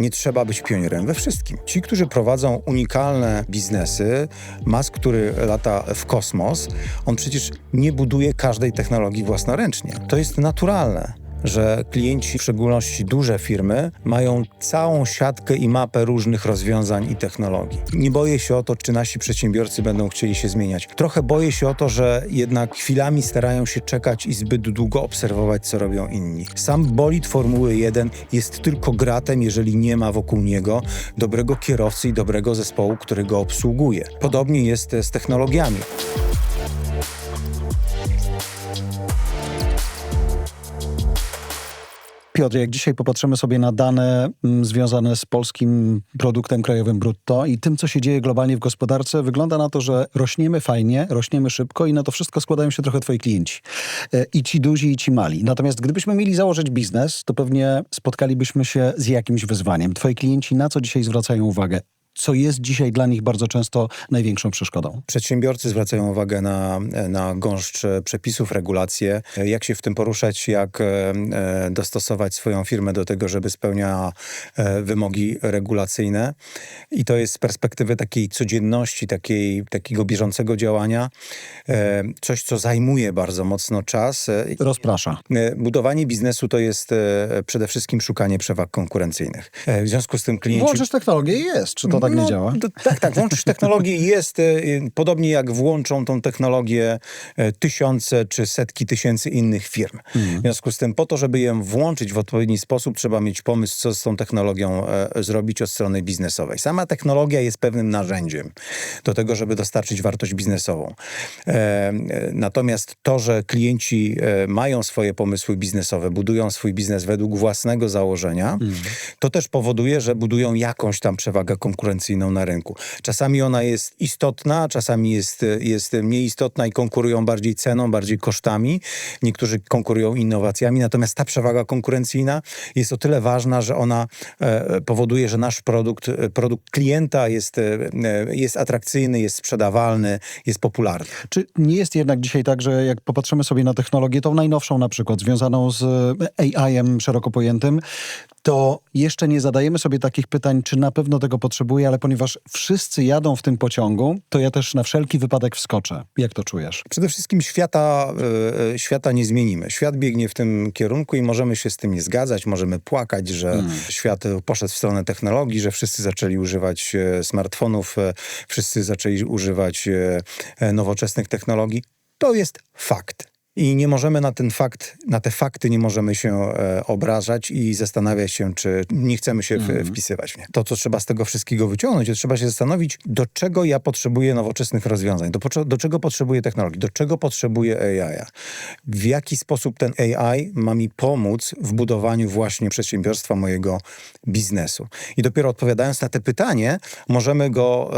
Nie trzeba być pionierem we wszystkim. Ci, którzy prowadzą unikalne biznesy, Musk, który lata w kosmos, on przecież nie buduje każdej technologii własnoręcznie. To jest naturalne że klienci, w szczególności duże firmy, mają całą siatkę i mapę różnych rozwiązań i technologii. Nie boję się o to, czy nasi przedsiębiorcy będą chcieli się zmieniać. Trochę boję się o to, że jednak chwilami starają się czekać i zbyt długo obserwować, co robią inni. Sam bolid Formuły 1 jest tylko gratem, jeżeli nie ma wokół niego dobrego kierowcy i dobrego zespołu, który go obsługuje. Podobnie jest z technologiami. Piotr, jak dzisiaj popatrzymy sobie na dane mm, związane z polskim produktem krajowym brutto i tym, co się dzieje globalnie w gospodarce, wygląda na to, że rośniemy fajnie, rośniemy szybko i na to wszystko składają się trochę twoi klienci. E, I ci duzi, i ci mali. Natomiast gdybyśmy mieli założyć biznes, to pewnie spotkalibyśmy się z jakimś wyzwaniem. Twoi klienci na co dzisiaj zwracają uwagę? Co jest dzisiaj dla nich bardzo często największą przeszkodą. Przedsiębiorcy zwracają uwagę na, na gąszcz przepisów, regulacje, jak się w tym poruszać, jak e, dostosować swoją firmę do tego, żeby spełniała e, wymogi regulacyjne. I to jest z perspektywy takiej codzienności, takiej, takiego bieżącego działania, e, coś, co zajmuje bardzo mocno czas. Rozprasza. Budowanie biznesu to jest przede wszystkim szukanie przewag konkurencyjnych. W związku z tym klienci... Włączysz technologię i jest. Czy to tak no, nie działa? Tak, tak. Włączysz technologię i jest, y, podobnie jak włączą tą technologię y, tysiące czy setki tysięcy innych firm. Mhm. W związku z tym, po to, żeby ją włączyć w odpowiedni sposób, trzeba mieć pomysł, co z tą technologią e, zrobić od strony biznesowej. Sama technologia jest pewnym narzędziem do tego, żeby dostarczyć wartość biznesową. E, natomiast to, że klienci e, mają swoje pomysły biznesowe, budują swój biznes według własnego założenia, Mhm. to też powoduje, że budują jakąś tam przewagę konkurencyjną na rynku. Czasami ona jest istotna, czasami jest, jest mniej istotna i konkurują bardziej ceną, bardziej kosztami. Niektórzy konkurują innowacjami, natomiast ta przewaga konkurencyjna jest o tyle ważna, że ona e, powoduje, że nasz produkt, e, produkt klienta jest, e, jest atrakcyjny, jest sprzedawalny, jest popularny. Czy nie jest jednak dzisiaj tak, że jak popatrzymy sobie na technologię, tą najnowszą na przykład, związaną z AI-em szeroko pojętym, to jeszcze nie zadajemy sobie takich pytań, czy na pewno tego potrzebuję, ale ponieważ wszyscy jadą w tym pociągu, to ja też na wszelki wypadek wskoczę. Jak to czujesz? Przede wszystkim świata, y, świata nie zmienimy. Świat biegnie w tym kierunku i możemy się z tym nie zgadzać, możemy płakać, że hmm. świat poszedł w stronę technologii, że wszyscy zaczęli używać e, smartfonów, e, wszyscy zaczęli używać e, nowoczesnych technologii. To jest fakt. I nie możemy na ten fakt, na te fakty nie możemy się e, obrażać i zastanawiać się, czy nie chcemy się w, mm. wpisywać w nie. To, co trzeba z tego wszystkiego wyciągnąć, to trzeba się zastanowić, do czego ja potrzebuję nowoczesnych rozwiązań, do, do czego potrzebuję technologii, do czego potrzebuję AI. W jaki sposób ten AI ma mi pomóc w budowaniu właśnie przedsiębiorstwa mojego biznesu. I dopiero odpowiadając na te pytanie, możemy go,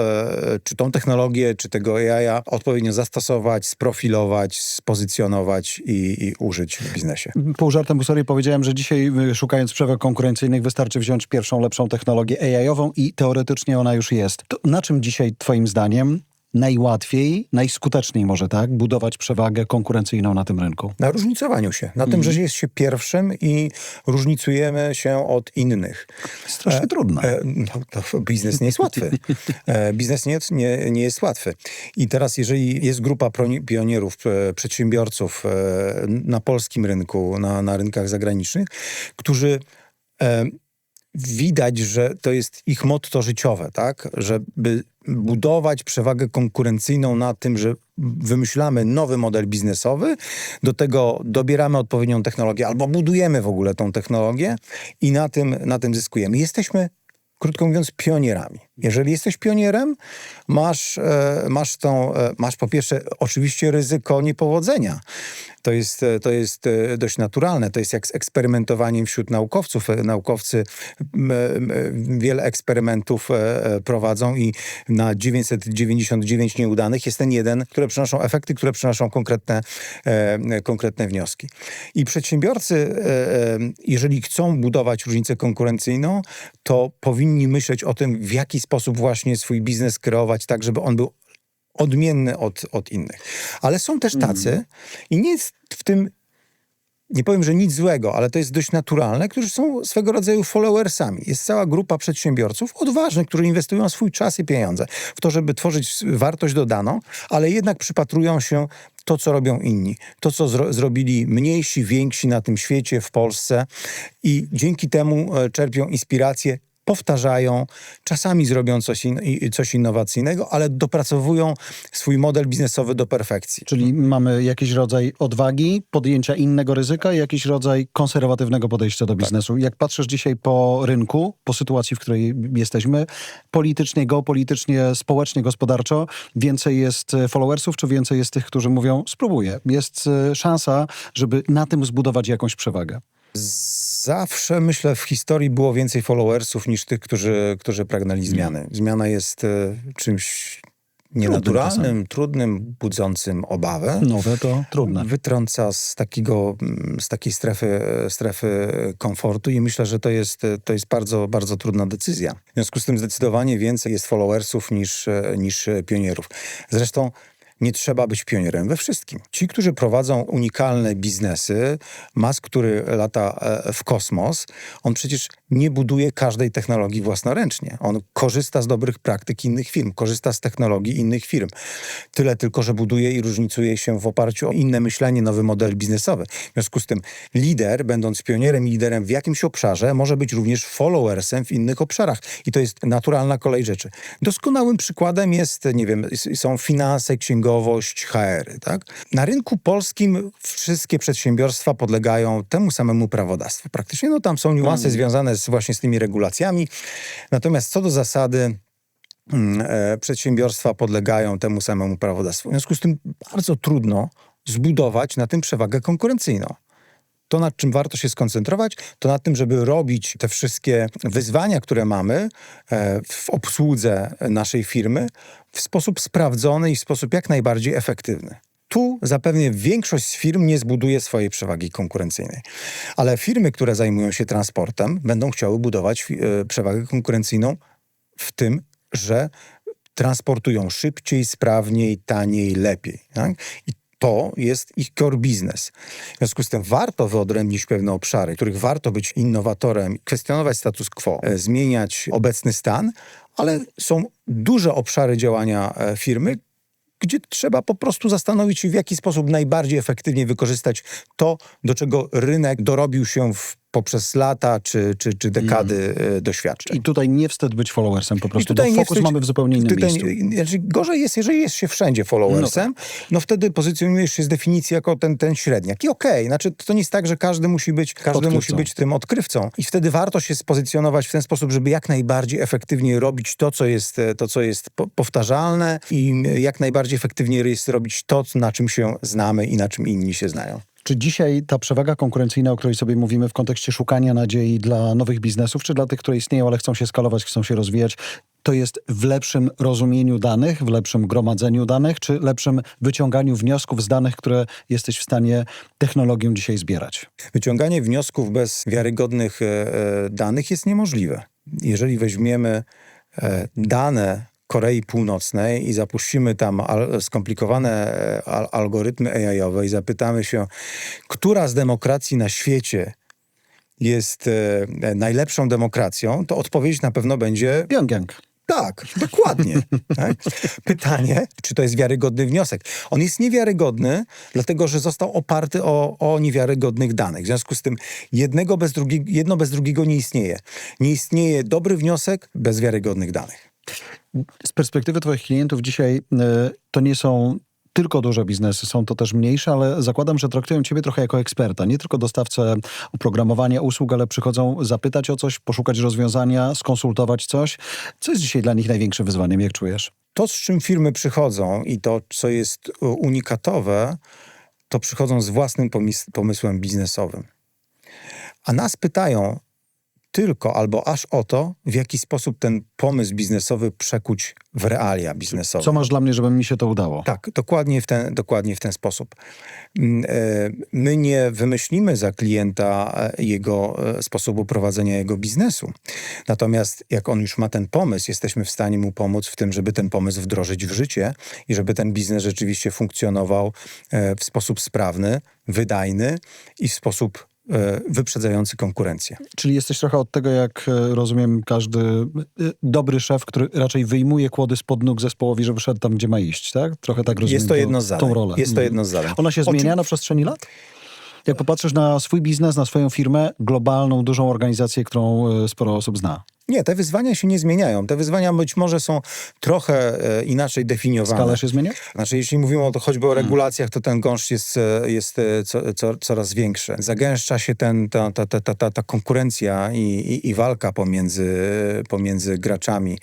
e, czy tą technologię, czy tego AI odpowiednio zastosować, sprofilować, spozycjonować, i, i, użyć w biznesie. Pół żartem, pół powiedziałem, że dzisiaj y, szukając przewag konkurencyjnych wystarczy wziąć pierwszą, lepszą technologię AI-ową i teoretycznie ona już jest. To na czym dzisiaj twoim zdaniem najłatwiej, najskuteczniej może tak, budować przewagę konkurencyjną na tym rynku? Na różnicowaniu się. Na mm. tym, że jest się pierwszym i różnicujemy się od innych. Strasznie e, trudne. E, no, biznes nie jest łatwy. E, biznes nie, nie, nie jest łatwy. I teraz, jeżeli jest grupa pionierów, e, przedsiębiorców e, na polskim rynku, na, na rynkach zagranicznych, którzy e, widać, że to jest ich motto życiowe, tak? Żeby budować przewagę konkurencyjną na tym, że wymyślamy nowy model biznesowy, do tego dobieramy odpowiednią technologię albo budujemy w ogóle tą technologię i na tym, na tym zyskujemy. Jesteśmy krótko mówiąc, pionierami. Jeżeli jesteś pionierem, masz, e, masz, tą, e, masz po pierwsze oczywiście ryzyko niepowodzenia. To jest, e, to jest dość naturalne. To jest jak z eksperymentowaniem wśród naukowców. Naukowcy wiele eksperymentów prowadzą i na 999 nieudanych jest ten jeden, które przynoszą efekty, które przynoszą konkretne, konkretne wnioski. I przedsiębiorcy, jeżeli chcą budować różnicę konkurencyjną, to powinni myśleć o tym, w jaki sposób właśnie swój biznes kreować tak, żeby on był odmienny od, od innych. Ale są też tacy mm. i nie jest w tym nie powiem, że nic złego, ale to jest dość naturalne, którzy są swego rodzaju followersami. Jest cała grupa przedsiębiorców odważnych, którzy inwestują swój czas i pieniądze w to, żeby tworzyć wartość dodaną, ale jednak przypatrują się to, co robią inni, to, co zro zrobili mniejsi, więksi na tym świecie, w Polsce i dzięki temu e, czerpią inspirację powtarzają, czasami zrobią coś, in, coś innowacyjnego, ale dopracowują swój model biznesowy do perfekcji. Czyli mamy jakiś rodzaj odwagi, podjęcia innego ryzyka i jakiś rodzaj konserwatywnego podejścia do biznesu. Jak patrzysz dzisiaj po rynku, po sytuacji, w której jesteśmy, politycznie, geopolitycznie, społecznie, gospodarczo, więcej jest e, followersów, czy więcej jest tych, którzy mówią, spróbuję. Jest e, szansa, żeby na tym zbudować jakąś przewagę. Zawsze, myślę, w historii było więcej followersów niż tych, którzy, którzy pragnęli zmiany. Zmiana jest e, czymś nienaturalnym, trudnym, budzącym obawę. Nowe to trudne. Wytrąca z, takiego, mm, z takiej strefy, strefy komfortu i myślę, że to jest, to jest bardzo, bardzo trudna decyzja. W związku z tym zdecydowanie więcej jest followersów niż, niż pionierów. Zresztą nie trzeba być pionierem we wszystkim. Ci, którzy prowadzą unikalne biznesy, Musk, który lata e, w kosmos, on przecież nie buduje każdej technologii własnoręcznie. On korzysta z dobrych praktyk innych firm, korzysta z technologii innych firm. Tyle tylko, że buduje i różnicuje się w oparciu o inne myślenie, nowy model biznesowy. W związku z tym lider, będąc pionierem i liderem w jakimś obszarze, może być również followersem w innych obszarach. I to jest naturalna kolej rzeczy. Doskonałym przykładem jest, nie wiem, są finanse, księgowość, HR. Tak? Na rynku polskim wszystkie przedsiębiorstwa podlegają temu samemu prawodawstwu. Praktycznie no, tam są niuanse hmm. związane z, właśnie z tymi regulacjami. Natomiast co do zasady mm, e, przedsiębiorstwa podlegają temu samemu prawodawstwu. W związku z tym bardzo trudno zbudować na tym przewagę konkurencyjną. To, nad czym warto się skoncentrować, to nad tym, żeby robić te wszystkie wyzwania, które mamy e, w obsłudze naszej firmy w sposób sprawdzony i w sposób jak najbardziej efektywny. Tu zapewne większość z firm nie zbuduje swojej przewagi konkurencyjnej. Ale firmy, które zajmują się transportem, będą chciały budować e, przewagę konkurencyjną w tym, że transportują szybciej, sprawniej, taniej, lepiej. Tak? I to jest ich core business. W związku z tym warto wyodrębnić pewne obszary, w których warto być innowatorem, kwestionować status quo, e, zmieniać obecny stan, ale są duże obszary działania e, firmy, gdzie trzeba po prostu zastanowić się, w jaki sposób najbardziej efektywnie wykorzystać to, do czego rynek dorobił się w poprzez lata czy, czy, czy dekady mm. doświadczeń. I tutaj nie wstyd być followersem po prostu, I tutaj bo fokus wstyd, mamy w zupełnie innym tutaj, miejscu. Znaczy gorzej jest, jeżeli jest się wszędzie followersem, no, tak. no wtedy pozycjonujesz się z definicji jako ten, ten średniak. I okej, okay, znaczy to nie jest tak, że każdy musi być, każdy musi być tym odkrywcą. I wtedy warto się spozycjonować w ten sposób, żeby jak najbardziej efektywnie robić to, co jest, e, to, co jest powtarzalne i jak najbardziej efektywnie jest robić to, na czym się znamy i na czym inni się znają. Czy dzisiaj ta przewaga konkurencyjna, o której sobie mówimy w kontekście szukania nadziei dla nowych biznesów, czy dla tych, które istnieją, ale chcą się skalować, chcą się rozwijać, to jest w lepszym rozumieniu danych, w lepszym gromadzeniu danych, czy lepszym wyciąganiu wniosków z danych, które jesteś w stanie technologią dzisiaj zbierać? Wyciąganie wniosków bez wiarygodnych e, e danych jest niemożliwe. Jeżeli weźmiemy e, dane Korei Północnej i zapuścimy tam al skomplikowane e, al algorytmy AI-owe i zapytamy się, która z demokracji na świecie jest e, najlepszą demokracją, to odpowiedź na pewno będzie... Pyongyang. Tak, dokładnie. tak? Pytanie, czy to jest wiarygodny wniosek? On jest niewiarygodny, dlatego że został oparty o, o niewiarygodnych danych. W związku z tym jednego bez drugiego, jedno bez drugiego nie istnieje. Nie istnieje dobry wniosek bez wiarygodnych danych. Z perspektywy Twoich klientów dzisiaj e, to nie są tylko duże biznesy, są to też mniejsze, ale zakładam, że traktują Ciebie trochę jako eksperta. Nie tylko dostawcę oprogramowania, usług, ale przychodzą zapytać o coś, poszukać rozwiązania, skonsultować coś. Co jest dzisiaj dla nich największym wyzwaniem, jak czujesz? To, z czym firmy przychodzą i to, co jest unikatowe, to przychodzą z własnym pomysłem biznesowym. A nas pytają, tylko albo aż o to, w jaki sposób ten pomysł biznesowy przekuć w realia biznesowe. Co masz dla mnie, żeby mi się to udało? Tak, dokładnie w ten, dokładnie w ten sposób. Mm, e, My nie wymyślimy za klienta e, jego e, sposobu prowadzenia jego biznesu. Natomiast jak on już ma ten pomysł, jesteśmy w stanie mu pomóc w tym, żeby ten pomysł wdrożyć w życie i żeby ten biznes rzeczywiście funkcjonował w sposób sprawny, wydajny i w sposób wyprzedzający konkurencję. Czyli jesteś trochę od tego, jak e, rozumiem, każdy e, dobry szef, który raczej wyjmuje kłody spod nóg zespołowi, żeby szedł tam, gdzie ma iść, tak? Trochę tak rozumiem Jest to jedno z zadań. tą rolę. Jest to Mhm. jedno z zadań. Ona się zmienia na przestrzeni lat? Jak popatrzysz na swój biznes, na swoją firmę, globalną, dużą organizację, którą e, sporo osób zna. Nie, te wyzwania się nie zmieniają. Te wyzwania być może są trochę e, inaczej definiowane. Skala się zmienia? Znaczy, jeśli mówimy o to choćby o regulacjach, to ten gąszcz jest, e, jest e, co, co, coraz większy. Zagęszcza się ten, ta, ta, ta, ta, ta, ta konkurencja i, i, i walka pomiędzy, pomiędzy graczami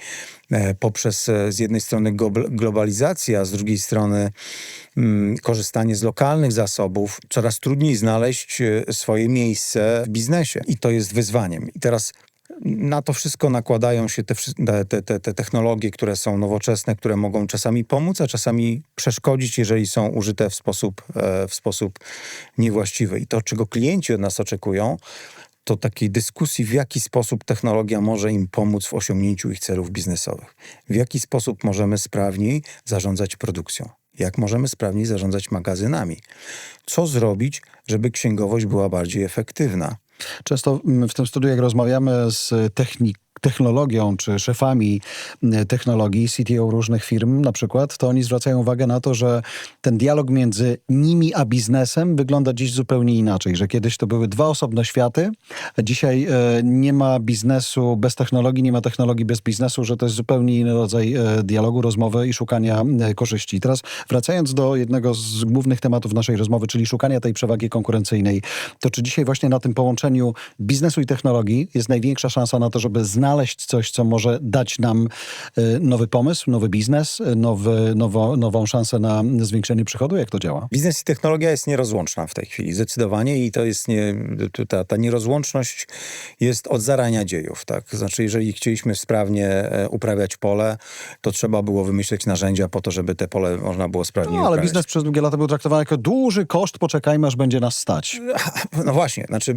e, poprzez z jednej strony globalizację, a z drugiej strony mm, korzystanie z lokalnych zasobów. Coraz trudniej znaleźć swoje miejsce w biznesie i to jest wyzwaniem. I teraz na to wszystko nakładają się te, te, te, te technologie, które są nowoczesne, które mogą czasami pomóc, a czasami przeszkodzić, jeżeli są użyte w sposób, e, w sposób niewłaściwy. I to, czego klienci od nas oczekują, to takiej dyskusji, w jaki sposób technologia może im pomóc w osiągnięciu ich celów biznesowych. W jaki sposób możemy sprawniej zarządzać produkcją. Jak możemy sprawniej zarządzać magazynami. Co zrobić, żeby księgowość była bardziej efektywna. Często w tym studiu, jak rozmawiamy z technik, technologią czy szefami mm, technologii, CTO różnych firm na przykład, to oni zwracają uwagę na to, że ten dialog między nimi a biznesem wygląda dziś zupełnie inaczej, że kiedyś to były dwa osobne światy, a dzisiaj e, nie ma biznesu bez technologii, nie ma technologii bez biznesu, że to jest zupełnie inny rodzaj e, dialogu, rozmowy i szukania e, korzyści. Teraz wracając do jednego z głównych tematów naszej rozmowy, czyli szukania tej przewagi konkurencyjnej, to czy dzisiaj właśnie na tym połączeniu biznesu i technologii jest największa szansa na to, żeby znaleźć coś, co może dać nam e, nowy pomysł, nowy biznes, e, nowy, nowo, nową szansę na zwiększenie przychodu? Jak to działa? Biznes i technologia jest nierozłączna w tej chwili, zdecydowanie i to jest nie, ta, ta nierozłączność jest od zarania dziejów, tak? Znaczy, jeżeli chcieliśmy sprawnie e, uprawiać pole, to trzeba było wymyśleć narzędzia po to, żeby te pole można było sprawnie No, ale uprawiać. biznes przez długie lata był traktowany jako duży koszt, poczekajmy, aż będzie nas stać. No właśnie, znaczy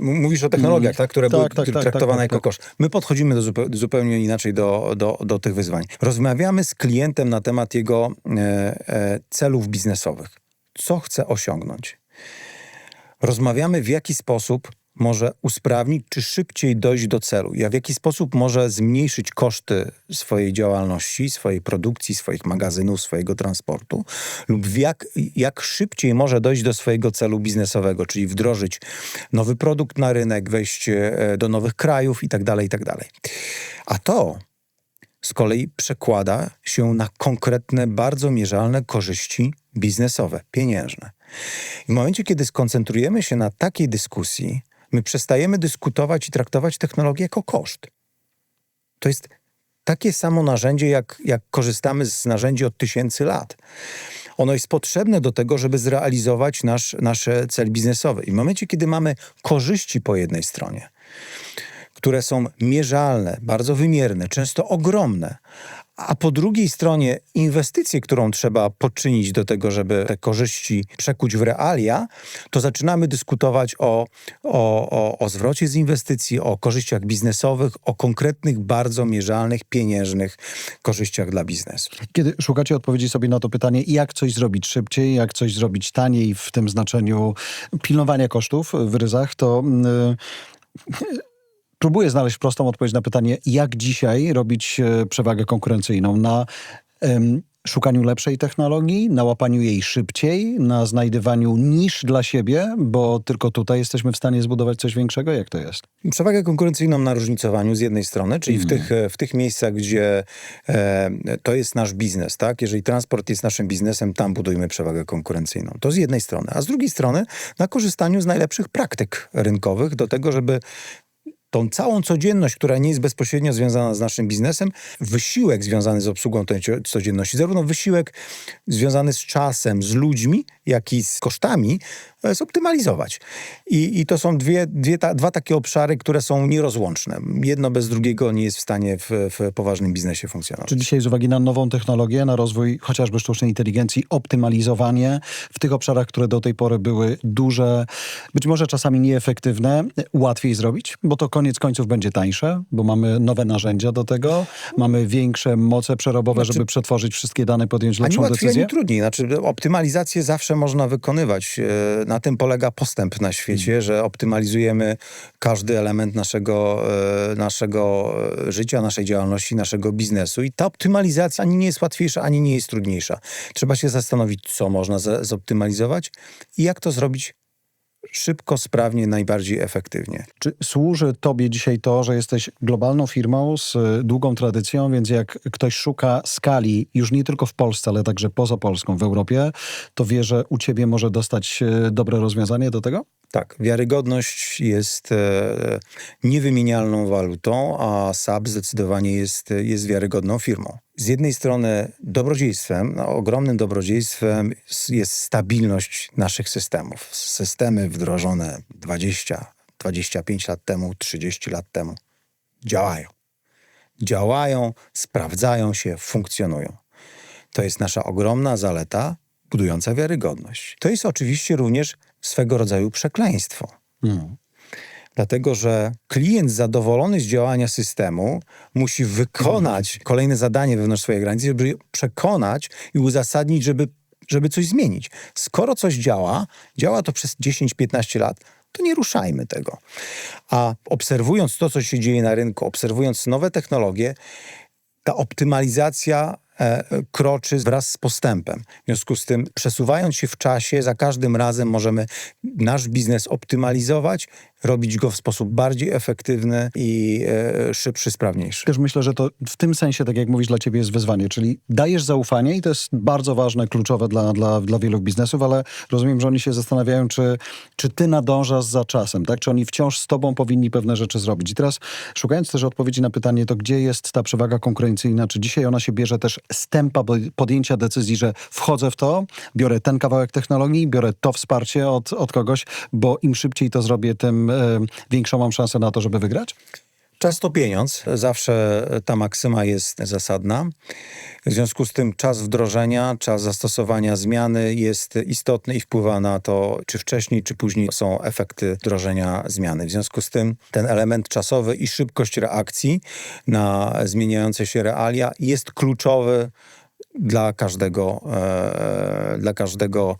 mówisz o technologiach, tak, które Tak, były tak, tak, traktowane tak, tak, jako koszt. My podchodzimy do zupełnie, inaczej do, do, do tych wyzwań. Rozmawiamy z klientem na temat jego e, e, celów biznesowych. Co chce osiągnąć? Rozmawiamy w jaki sposób może usprawnić, czy szybciej dojść do celu, jak w jaki sposób może zmniejszyć koszty swojej działalności, swojej produkcji, swoich magazynów, swojego transportu, lub jak, jak szybciej może dojść do swojego celu biznesowego, czyli wdrożyć nowy produkt na rynek, wejść e, do nowych krajów itd., itd. A to z kolei przekłada się na konkretne, bardzo mierzalne korzyści biznesowe, pieniężne. I w momencie, kiedy skoncentrujemy się na takiej dyskusji, my przestajemy dyskutować i traktować technologię jako koszt. To jest takie samo narzędzie, jak, jak korzystamy z narzędzi od tysięcy lat. Ono jest potrzebne do tego, żeby zrealizować nasz, nasz cel biznesowy. I w momencie, kiedy mamy korzyści po jednej stronie, które są mierzalne, bardzo wymierne, często ogromne, a po drugiej stronie inwestycje, którą trzeba poczynić do tego, żeby te korzyści przekuć w realia, to zaczynamy dyskutować o, o, o, o zwrocie z inwestycji, o korzyściach biznesowych, o konkretnych, bardzo mierzalnych, pieniężnych korzyściach dla biznesu. Kiedy szukacie odpowiedzi sobie na to pytanie, jak coś zrobić szybciej, jak coś zrobić taniej w tym znaczeniu pilnowania kosztów w ryzach, to yy, próbuję znaleźć prostą odpowiedź na pytanie, jak dzisiaj robić e, przewagę konkurencyjną na szukaniu lepszej technologii, na łapaniu jej szybciej, na znajdywaniu nisz dla siebie, bo tylko tutaj jesteśmy w stanie zbudować coś większego. Jak to jest? Przewagę konkurencyjną na różnicowaniu z jednej strony, czyli w, tych, e, w tych miejscach, gdzie e, to jest nasz biznes, tak? Jeżeli transport jest naszym biznesem, tam budujmy przewagę konkurencyjną. To z jednej strony. A z drugiej strony na korzystaniu z najlepszych praktyk rynkowych do tego, żeby tą całą codzienność, która nie jest bezpośrednio związana z naszym biznesem, wysiłek związany z obsługą tej codzienności, zarówno wysiłek związany z czasem, z ludźmi, jak i z kosztami, zoptymalizować. I, i to są dwie, dwie ta, dwa takie obszary, które są nierozłączne. Jedno bez drugiego nie jest w stanie w, w poważnym biznesie funkcjonować. Czy dzisiaj z uwagi na nową technologię, na rozwój chociażby sztucznej inteligencji, optymalizowanie w tych obszarach, które do tej pory były duże, być może czasami nieefektywne, łatwiej zrobić? Bo to koniec końców będzie tańsze, bo mamy nowe narzędzia do tego, mamy większe moce przerobowe, Znaczy- żeby przetworzyć wszystkie dane, podjąć Ani lepszą łatwiej, decyzję? ani trudniej. Znaczy, optymalizację zawsze można wykonywać. E, Na tym polega postęp na świecie, Hmm. że optymalizujemy każdy element naszego, e, naszego e, życia, naszej działalności, naszego biznesu. I ta optymalizacja ani nie jest łatwiejsza, ani nie jest trudniejsza. Trzeba się zastanowić, co można zoptymalizować i jak to zrobić szybko, sprawnie, najbardziej efektywnie. Czy służy tobie dzisiaj to, że jesteś globalną firmą z y, długą tradycją, więc jak ktoś szuka skali już nie tylko w Polsce, ale także poza Polską, w Europie, to wie, że u ciebie może dostać dobre rozwiązanie do tego? Tak, wiarygodność jest e, niewymienialną walutą, a SAP zdecydowanie jest, jest wiarygodną firmą. Z jednej strony dobrodziejstwem, no, ogromnym dobrodziejstwem jest stabilność naszych systemów. Systemy wdrożone 20, 25 lat temu, 30 lat temu działają. Działają, sprawdzają się, funkcjonują. To jest nasza ogromna zaleta, budująca wiarygodność. To jest oczywiście również swego rodzaju przekleństwo. Dlatego, że klient zadowolony z działania systemu musi wykonać kolejne zadanie wewnątrz swojej granicy, żeby przekonać i uzasadnić, żeby, żeby coś zmienić. Skoro coś działa, działa to przez 10-15 lat, to nie ruszajmy tego. A obserwując to, co się dzieje na rynku, obserwując nowe technologie, ta optymalizacja e, kroczy wraz z postępem. W związku z tym, przesuwając się w czasie, za każdym razem możemy nasz biznes optymalizować, robić go w sposób bardziej efektywny i e, szybszy, sprawniejszy. Też myślę, że to w tym sensie, tak jak mówisz, dla ciebie jest wyzwanie, czyli dajesz zaufanie i to jest bardzo ważne, kluczowe dla, dla, dla wielu biznesów, ale rozumiem, że oni się zastanawiają, czy, czy ty nadążasz za czasem, tak? Czy oni wciąż z tobą powinni pewne rzeczy zrobić. I teraz szukając też odpowiedzi na pytanie, to gdzie jest ta przewaga konkurencyjna, czy dzisiaj ona się bierze też z tempa podjęcia decyzji, że wchodzę w to, biorę ten kawałek technologii, biorę to wsparcie od, od kogoś, bo im szybciej to zrobię, tym większą mam szansę na to, żeby wygrać? Czas to pieniądz. Zawsze ta maksyma jest zasadna. W związku z tym czas wdrożenia, czas zastosowania zmiany jest istotny i wpływa na to, czy wcześniej, czy później są efekty wdrożenia zmiany. W związku z tym ten element czasowy i szybkość reakcji na zmieniające się realia jest kluczowy dla każdego, e, dla każdego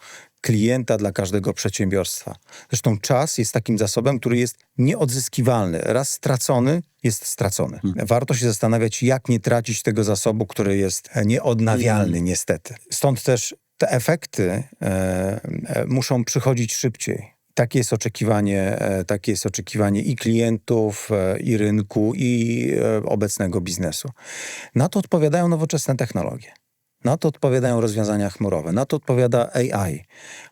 klienta, dla każdego przedsiębiorstwa. Zresztą czas jest takim zasobem, który jest nieodzyskiwalny. Raz stracony, jest stracony. Warto się zastanawiać, jak nie tracić tego zasobu, który jest nieodnawialny, niestety. Stąd też te efekty e, e, muszą przychodzić szybciej. Takie jest oczekiwanie, e, takie jest oczekiwanie i klientów, e, i rynku, i obecnego biznesu. Na to odpowiadają nowoczesne technologie. Na to odpowiadają rozwiązania chmurowe, na to odpowiada AI.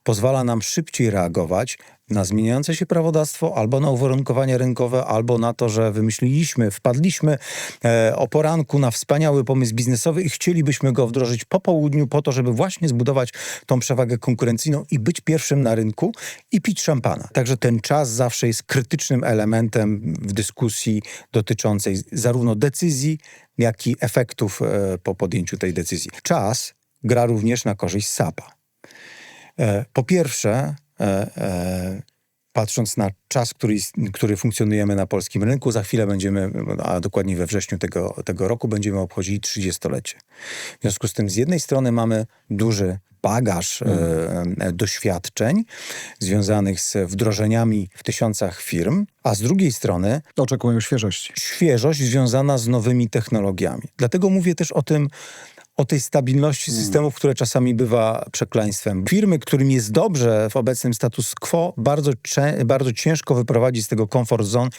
Pozwala nam szybciej reagować na zmieniające się prawodawstwo, albo na uwarunkowania rynkowe, albo na to, że wymyśliliśmy, wpadliśmy e, o poranku na wspaniały pomysł biznesowy i chcielibyśmy go wdrożyć po południu, po to, żeby właśnie zbudować tą przewagę konkurencyjną i być pierwszym na rynku i pić szampana. Także ten czas zawsze jest krytycznym elementem w dyskusji dotyczącej zarówno decyzji, jak i efektów e, po podjęciu tej decyzji. Czas gra również na korzyść SAP-a. E, Po pierwsze, patrząc na czas, który, który funkcjonujemy na polskim rynku, za chwilę będziemy, a dokładnie we wrześniu tego, tego roku, będziemy obchodzili 30-lecie. W związku z tym, z jednej strony mamy duży bagaż e, e, doświadczeń związanych z wdrożeniami w tysiącach firm, a z drugiej strony Oczekują świeżości. świeżość związana z nowymi technologiami. Dlatego mówię też o tym, o tej stabilności systemów, które czasami bywa przekleństwem. Firmy, którym jest dobrze w obecnym status quo, bardzo, bardzo ciężko wyprowadzić z tego comfort zone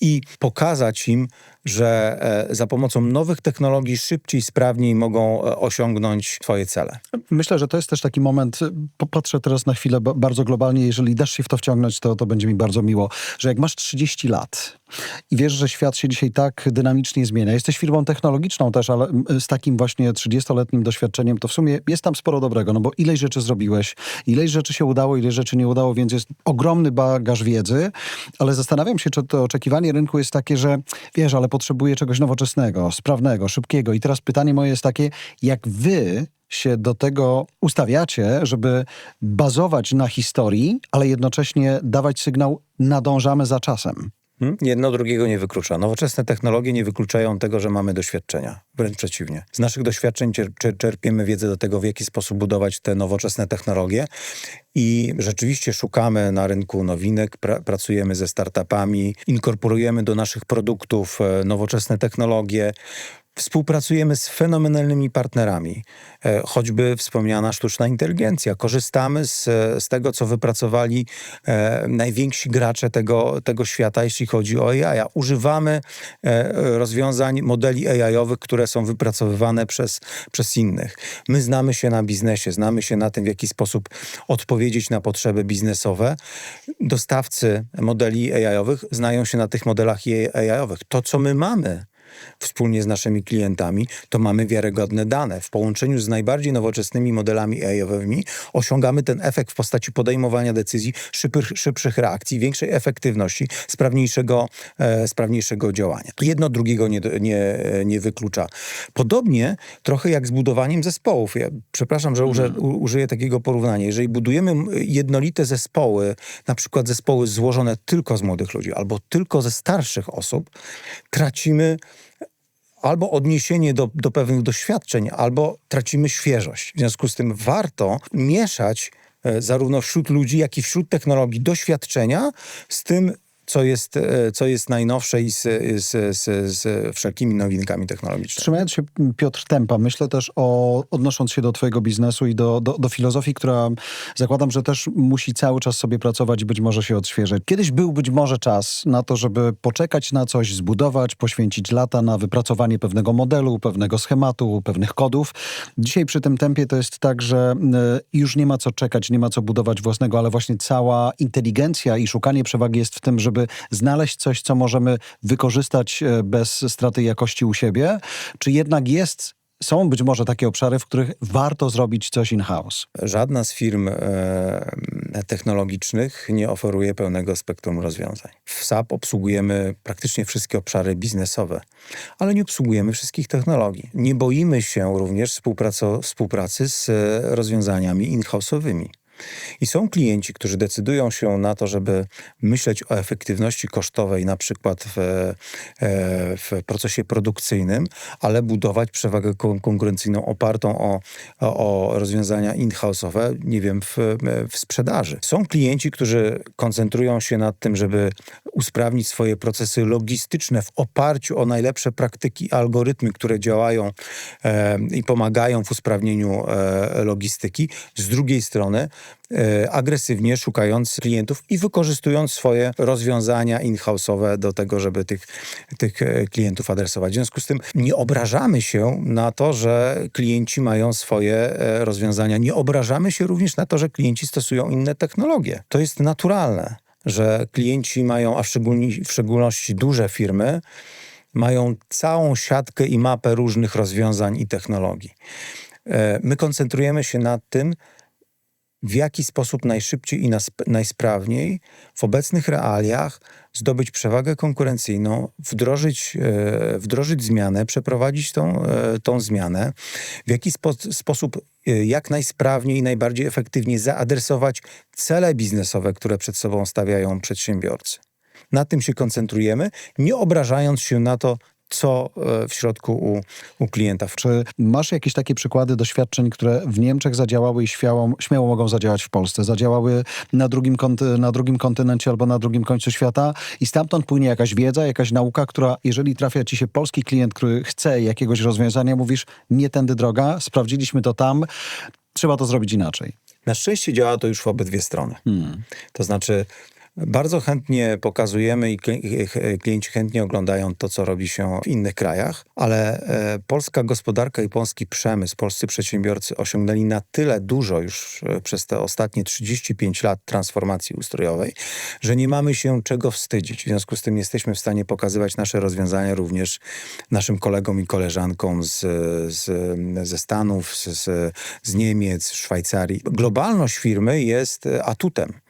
i pokazać im, że e, za pomocą nowych technologii szybciej, sprawniej mogą e, osiągnąć swoje cele. Myślę, że to jest też taki moment, y, popatrzę teraz na chwilę ba- bardzo globalnie, jeżeli dasz się w to wciągnąć, to, to będzie mi bardzo miło, że jak masz 30 lat i wiesz, że świat się dzisiaj tak dynamicznie zmienia, jesteś firmą technologiczną też, ale z takim właśnie 30-letnim doświadczeniem, to w sumie jest tam sporo dobrego, no bo ileś rzeczy zrobiłeś, ileś rzeczy się udało, ile rzeczy nie udało, więc jest ogromny bagaż wiedzy, ale zastanawiam się, czy to oczekiwanie rynku jest takie, że wiesz, ale potrzebuję czegoś nowoczesnego, sprawnego, szybkiego i teraz pytanie moje jest takie, jak wy się do tego ustawiacie, żeby bazować na historii, ale jednocześnie dawać sygnał nadążamy za czasem. Hmm? Jedno drugiego nie wyklucza. Nowoczesne technologie nie wykluczają tego, że mamy doświadczenia. Wręcz przeciwnie. Z naszych doświadczeń czerpiemy wiedzę do tego, w jaki sposób budować te nowoczesne technologie i rzeczywiście szukamy na rynku nowinek, pra- pracujemy ze startupami, inkorporujemy do naszych produktów e, nowoczesne technologie. Współpracujemy z fenomenalnymi partnerami, e, choćby wspomniana sztuczna inteligencja. Korzystamy z, z tego, co wypracowali e, najwięksi gracze tego, tego świata, jeśli chodzi o AI. Używamy e, rozwiązań, modeli AI-owych, które są wypracowywane przez, przez innych. My znamy się na biznesie, znamy się na tym, w jaki sposób odpowiedzieć na potrzeby biznesowe. Dostawcy modeli AI-owych znają się na tych modelach AI-owych. To, co my mamy, wspólnie z naszymi klientami, to mamy wiarygodne dane. W połączeniu z najbardziej nowoczesnymi modelami AI-owymi osiągamy ten efekt w postaci podejmowania decyzji, szybszych, szybszych reakcji, większej efektywności, sprawniejszego, e, sprawniejszego działania. Jedno drugiego nie, nie, nie wyklucza. Podobnie trochę jak z budowaniem zespołów. Ja przepraszam, że uże, u, użyję takiego porównania. Jeżeli budujemy jednolite zespoły, na przykład zespoły złożone tylko z młodych ludzi albo tylko ze starszych osób, tracimy albo odniesienie do, do pewnych doświadczeń, albo tracimy świeżość. W związku z tym warto mieszać e, zarówno wśród ludzi, jak i wśród technologii doświadczenia z tym, co jest, e, co jest najnowsze i z, z, z, z wszelkimi nowinkami technologicznymi. Trzymając się Piotr Tempa, myślę też o, odnosząc się do twojego biznesu i do, do, do filozofii, która zakładam, że też musi cały czas sobie pracować i być może się odświeżyć. Kiedyś był być może czas na to, żeby poczekać na coś, zbudować, poświęcić lata na wypracowanie pewnego modelu, pewnego schematu, pewnych kodów. Dzisiaj przy tym tempie to jest tak, że y, już nie ma co czekać, nie ma co budować własnego, ale właśnie cała inteligencja i szukanie przewagi jest w tym, żeby znaleźć coś, co możemy wykorzystać e, bez straty jakości u siebie, czy jednak jest, są być może takie obszary, w których warto zrobić coś in-house? Żadna z firm e, technologicznych nie oferuje pełnego spektrum rozwiązań. W SAP obsługujemy praktycznie wszystkie obszary biznesowe, ale nie obsługujemy wszystkich technologii. Nie boimy się również współpracy z e, rozwiązaniami in-house'owymi. I są klienci, którzy decydują się na to, żeby myśleć o efektywności kosztowej, na przykład w, e, w procesie produkcyjnym, ale budować przewagę kon- konkurencyjną opartą o, o, o rozwiązania in-house'owe, nie wiem, w, w sprzedaży. Są klienci, którzy koncentrują się nad tym, żeby usprawnić swoje procesy logistyczne w oparciu o najlepsze praktyki, algorytmy, które działają e, i pomagają w usprawnieniu e, logistyki. Z drugiej strony e, agresywnie szukając klientów i wykorzystując swoje rozwiązania in-house'owe do tego, żeby tych, tych e, klientów adresować. W związku z tym nie obrażamy się na to, że klienci mają swoje e, rozwiązania. Nie obrażamy się również na to, że klienci stosują inne technologie. To jest naturalne, że klienci mają, a w szczególności duże firmy, mają całą siatkę i mapę różnych rozwiązań i technologii. E, My koncentrujemy się nad tym, w jaki sposób najszybciej i najsprawniej w obecnych realiach zdobyć przewagę konkurencyjną, wdrożyć, e, wdrożyć zmianę, przeprowadzić tą, e, tą zmianę, w jaki spo, sposób e, jak najsprawniej i najbardziej efektywnie zaadresować cele biznesowe, które przed sobą stawiają przedsiębiorcy. Na tym się koncentrujemy, nie obrażając się na to, co e, w środku u, u klienta. Czy masz jakieś takie przykłady doświadczeń, które w Niemczech zadziałały i śmiało, śmiało mogą zadziałać w Polsce? Zadziałały na drugim, konty, na drugim kontynencie albo na drugim końcu świata i stamtąd płynie jakaś wiedza, jakaś nauka, która jeżeli trafia ci się polski klient, który chce jakiegoś rozwiązania, mówisz, nie tędy droga, sprawdziliśmy to tam, trzeba to zrobić inaczej. Na szczęście działa to już w obydwie strony. To znaczy, Bardzo chętnie pokazujemy i kli- klienci chętnie oglądają to, co robi się w innych krajach, ale e, polska gospodarka i polski przemysł, polscy przedsiębiorcy osiągnęli na tyle dużo już e, przez te ostatnie 35 lat transformacji ustrojowej, że nie mamy się czego wstydzić. W związku z tym jesteśmy w stanie pokazywać nasze rozwiązania również naszym kolegom i koleżankom z, z, ze Stanów, z, z, Niemiec, Szwajcarii. Globalność firmy jest e, atutem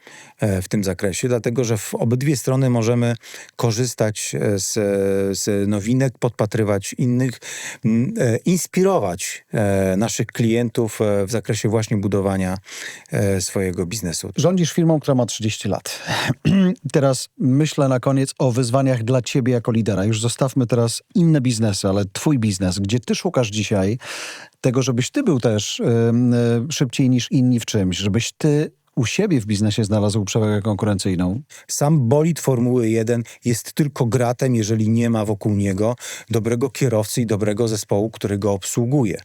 w tym zakresie, dlatego że w obydwie strony możemy korzystać e, z, z nowinek, podpatrywać innych, e, inspirować e, naszych klientów e, w zakresie właśnie budowania e, swojego biznesu. Rządzisz firmą, która ma 30 lat. teraz myślę na koniec o wyzwaniach dla ciebie jako lidera. Już zostawmy teraz inne biznesy, ale twój biznes, gdzie ty szukasz dzisiaj tego, żebyś ty był też ym, y, szybciej niż inni w czymś, żebyś ty u siebie w biznesie znalazł przewagę konkurencyjną. Sam bolid Formuły 1 jest tylko gratem, jeżeli nie ma wokół niego dobrego kierowcy i dobrego zespołu, który go obsługuje.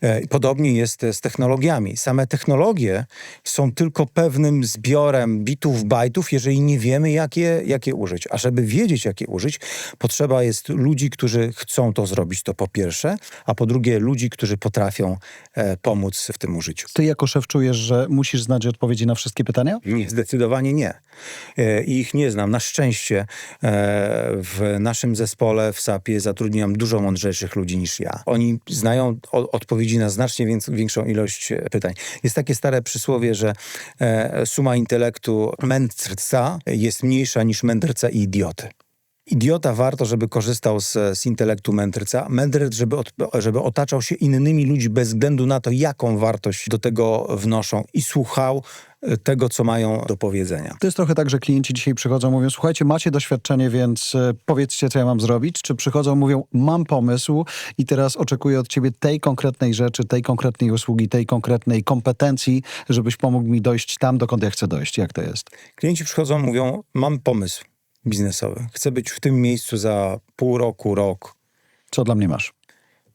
E, Podobnie jest z technologiami. Same technologie są tylko pewnym zbiorem bitów, bajtów, jeżeli nie wiemy, jak je, jak je użyć. A żeby wiedzieć, jak je użyć, potrzeba jest ludzi, którzy chcą to zrobić, to po pierwsze, a po drugie ludzi, którzy potrafią e, pomóc w tym użyciu. Ty jako szef czujesz, że musisz znać odpowiedzi na wszystkie pytania? Nie, zdecydowanie nie. E, I ich nie znam. Na szczęście e, w naszym zespole w SAP-ie zatrudniam dużo mądrzejszych ludzi niż ja. Oni znają odpowiedzi na znacznie większą ilość e, pytań. Jest takie stare przysłowie, że suma intelektu mędrca jest mniejsza niż mędrca i idioty. Idiota warto, żeby korzystał z, z intelektu mędrca. Mędrec, żeby, od, żeby otaczał się innymi ludźmi bez względu na to, jaką wartość do tego wnoszą i słuchał e, tego, co mają do powiedzenia. To jest trochę tak, że klienci dzisiaj przychodzą, mówią, słuchajcie, macie doświadczenie, więc e, powiedzcie, co ja mam zrobić. Czy przychodzą, mówią, mam pomysł i teraz oczekuję od ciebie tej konkretnej rzeczy, tej konkretnej usługi, tej konkretnej kompetencji, żebyś pomógł mi dojść tam, dokąd ja chcę dojść. Jak to jest? Klienci przychodzą, mówią: Mam pomysł biznesowy. Chcę być w tym miejscu za pół roku, rok. Co dla mnie masz?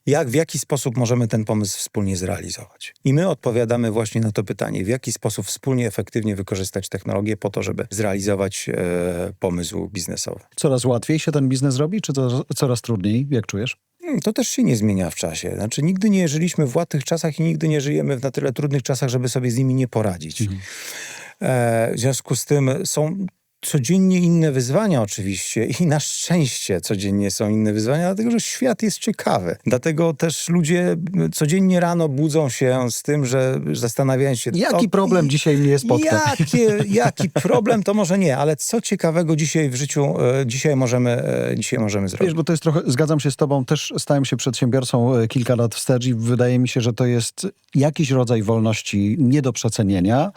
Jak, w jaki sposób możemy ten pomysł wspólnie zrealizować? I my odpowiadamy właśnie na to pytanie, w jaki sposób wspólnie, efektywnie wykorzystać technologię po to, żeby zrealizować e, pomysł biznesowy. Coraz łatwiej się ten biznes robi, czy to coraz trudniej? Jak czujesz? Hmm, To też się nie zmienia w czasie. Znaczy, nigdy nie żyliśmy w łatwych czasach i nigdy nie żyjemy w na tyle trudnych czasach, żeby sobie z nimi nie poradzić. E, w związku z tym są codziennie inne wyzwania oczywiście i na szczęście codziennie są inne wyzwania, dlatego że świat jest ciekawy. Dlatego też ludzie codziennie rano budzą się z tym, że zastanawiają się... Jaki o- problem dzisiaj mnie spotka? Jakie, jaki problem, to może nie, ale co ciekawego dzisiaj w życiu e, dzisiaj możemy, e, dzisiaj możemy zrobić? Wiesz, bo to jest trochę, zgadzam się z tobą, też stałem się przedsiębiorcą e, kilka lat wstecz i wydaje mi się, że to jest jakiś rodzaj wolności nie do przecenienia,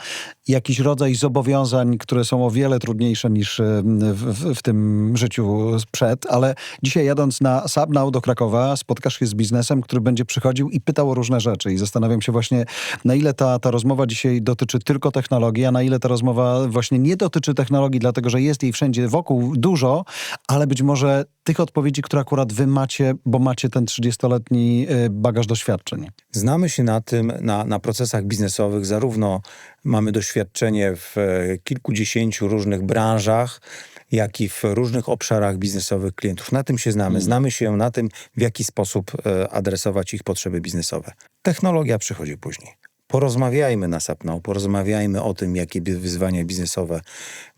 jakiś rodzaj zobowiązań, które są o wiele trudniejsze niż e, w, w, w tym życiu przed, ale dzisiaj jadąc na Subnow do Krakowa spotkasz się z biznesem, który będzie przychodził i pytał o różne rzeczy i zastanawiam się właśnie, na ile ta, ta rozmowa dzisiaj dotyczy tylko technologii, a na ile ta rozmowa właśnie nie dotyczy technologii, dlatego że jest jej wszędzie wokół dużo, ale być może tych odpowiedzi, które akurat wy macie, bo macie ten 30-letni y, bagaż doświadczeń. Znamy się na tym, na, na procesach biznesowych, zarówno mamy doświadczenie w e, kilkudziesięciu różnych branżach, jak i w różnych obszarach biznesowych klientów. Na tym się znamy. Znamy się na tym, w jaki sposób e, adresować ich potrzeby biznesowe. Technologia przychodzi później. Porozmawiajmy na Sapnał, porozmawiajmy o tym, jakie wyzwania biznesowe,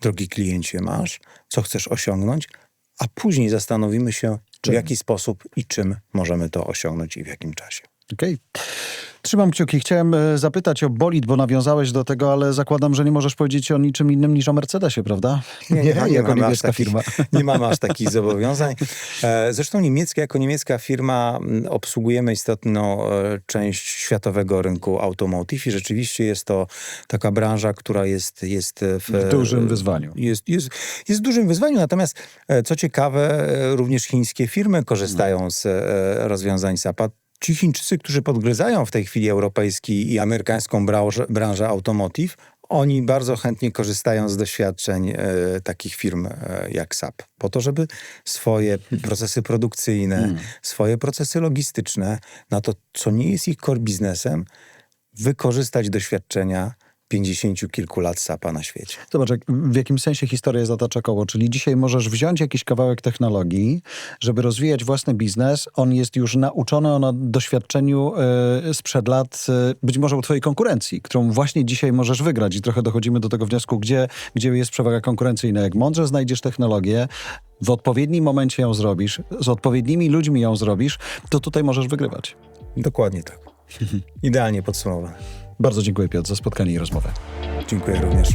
drogi kliencie, masz, co chcesz osiągnąć, a później zastanowimy się, w Czym? jaki sposób i czym możemy to osiągnąć i w jakim czasie. Okej. Trzymam kciuki. Chciałem e, zapytać o bolid, bo nawiązałeś do tego, ale zakładam, że nie możesz powiedzieć o niczym innym niż o Mercedesie, prawda? jako mamy aż niemiecka takich- firma. Nie mamy aż takich zobowiązań. E, Zresztą niemiecka, jako niemiecka firma obsługujemy istotną e, część światowego rynku automotive i rzeczywiście jest to taka branża, która jest, jest w, W dużym wyzwaniu. Jest, jest, jest w dużym wyzwaniu, natomiast co ciekawe, również chińskie firmy korzystają z rozwiązań SAP-a. Ci Chińczycy, którzy podgryzają w tej chwili europejski i amerykańską branżę, branżę automotive, oni bardzo chętnie korzystają z doświadczeń e, takich firm e, jak SAP, po to, żeby swoje procesy produkcyjne, swoje procesy logistyczne, na to, co nie jest ich core biznesem, wykorzystać doświadczenia pięćdziesięciu kilku lat sapa na świecie. Zobacz, w jakim sensie historia zatacza koło, czyli dzisiaj możesz wziąć jakiś kawałek technologii, żeby rozwijać własny biznes. On jest już nauczony on na doświadczeniu e, sprzed lat, e, być może u twojej konkurencji, którą właśnie dzisiaj możesz wygrać. I trochę dochodzimy do tego wniosku, gdzie, gdzie jest przewaga konkurencyjna. Jak mądrze znajdziesz technologię, w odpowiednim momencie ją zrobisz, z odpowiednimi ludźmi ją zrobisz, to tutaj możesz wygrywać. Dokładnie tak. Idealnie podsumowane. Bardzo dziękuję Piotr za spotkanie i rozmowę. Dziękuję również.